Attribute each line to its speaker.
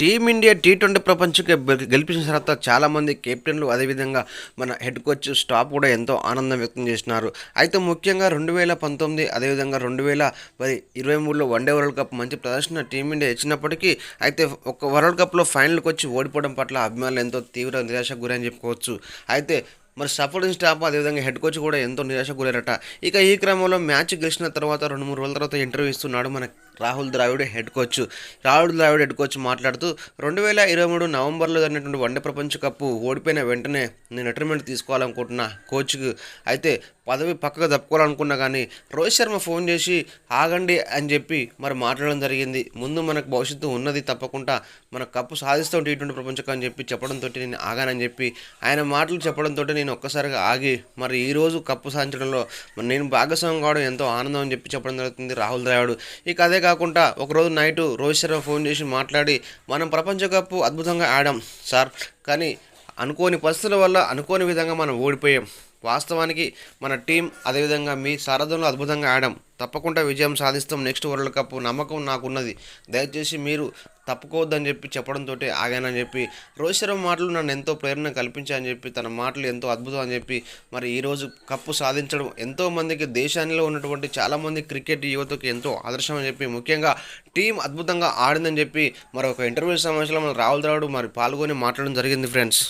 Speaker 1: Team India T twenty ప్రపంచకి గెలిపించిన తర్వాత చాలామంది కెప్టెన్లు అదేవిధంగా మన హెడ్ కోచ్ స్టాఫ్ కూడా ఎంతో ఆనందం వ్యక్తం చేసినారు. అయితే ముఖ్యంగా రెండు వేల పంతొమ్మిది అదేవిధంగా రెండు వేల పది ఇరవై మూడులో వన్డే వరల్డ్ కప్ మంచి ప్రదర్శన టీమిండియా ఇచ్చినప్పటికీ అయితే ఒక వరల్డ్ కప్లో ఫైనల్కి వచ్చి ఓడిపోవడం పట్ల అభిమానులు ఎంతో తీవ్ర నిరాశకు గురని చెప్పుకోవచ్చు. అయితే మరి సపోర్టింగ్ స్టాఫ్ అదేవిధంగా హెడ్ కోచ్ కూడా ఎంతో నిరాశ గురట ఇక ఈ క్రమంలో మ్యాచ్ గెలిచిన తర్వాత రెండు మూడు రోజుల తర్వాత ఇంటర్వ్యూ ఇస్తున్నాడు మన Rahul Dravid head coach. Rahul Dravid head coach మాట్లాడుతూ రెండు వేల ఇరవై మూడు నవంబర్లో జరిగినటువంటి వన్డే ప్రపంచ కప్పు ఓడిపోయిన వెంటనే నేను రిటైర్మెంట్ తీసుకోవాలనుకుంటున్నా కోచ్కి. అయితే పదవి పక్కకు తప్పుకోవాలనుకున్నా కానీ రోహిత్ శర్మ ఫోన్ చేసి ఆగండి అని చెప్పి మరి మాట్లాడడం జరిగింది. ముందు మనకు భవిష్యత్తు ఉన్నది తప్పకుండా మన కప్పు సాధిస్తాం టీ ట్వంటీ ప్రపంచకం అని చెప్పి చెప్పడంతో నేను ఆగానని చెప్పి ఆయన మాటలు చెప్పడంతో నేను ఒక్కసారిగా ఆగి మరి ఈరోజు కప్పు సాధించడంలో మరి నేను భాగస్వామ్యం కావడం ఎంతో ఆనందం అని చెప్పి చెప్పడం జరుగుతుంది రాహుల్ ద్రావిడ్. ఇక అదే కాకుండా ఒకరోజు నైటు రోహిత్ శర్మ ఫోన్ చేసి మాట్లాడి మనం ప్రపంచ కప్పు అద్భుతంగా ఆడాం సార్. కానీ అనుకోని పరిస్థితుల వల్ల అనుకోని విధంగా మనం ఓడిపోయాం. వాస్తవానికి మన టీం అదేవిధంగా మీ సారథ్యంలో అద్భుతంగా ఆడాం. తప్పకుండా విజయం సాధిస్తాం. నెక్స్ట్ వరల్డ్ కప్ నమ్మకం నాకున్నది. దయచేసి మీరు తప్పుకోవద్దని చెప్పి చెప్పడంతో ఆగానని చెప్పి రోహిత్ శర్మ మాటలు నన్ను ఎంతో ప్రేరణ కల్పించాయని చెప్పి తన మాటలు ఎంతో అద్భుతం అని చెప్పి మరి ఈరోజు కప్పు సాధించడం ఎంతో మందికి దేశానిలో ఉన్నటువంటి చాలామంది క్రికెట్ యువతకు ఎంతో ఆదర్శం అని చెప్పి ముఖ్యంగా టీం అద్భుతంగా ఆడిందని చెప్పి మరి ఒక ఇంటర్వ్యూ సమావేశంలో మన రాహుల్ ద్రావిడ్ మరి పాల్గొని మాట్లాడడం జరిగింది ఫ్రెండ్స్.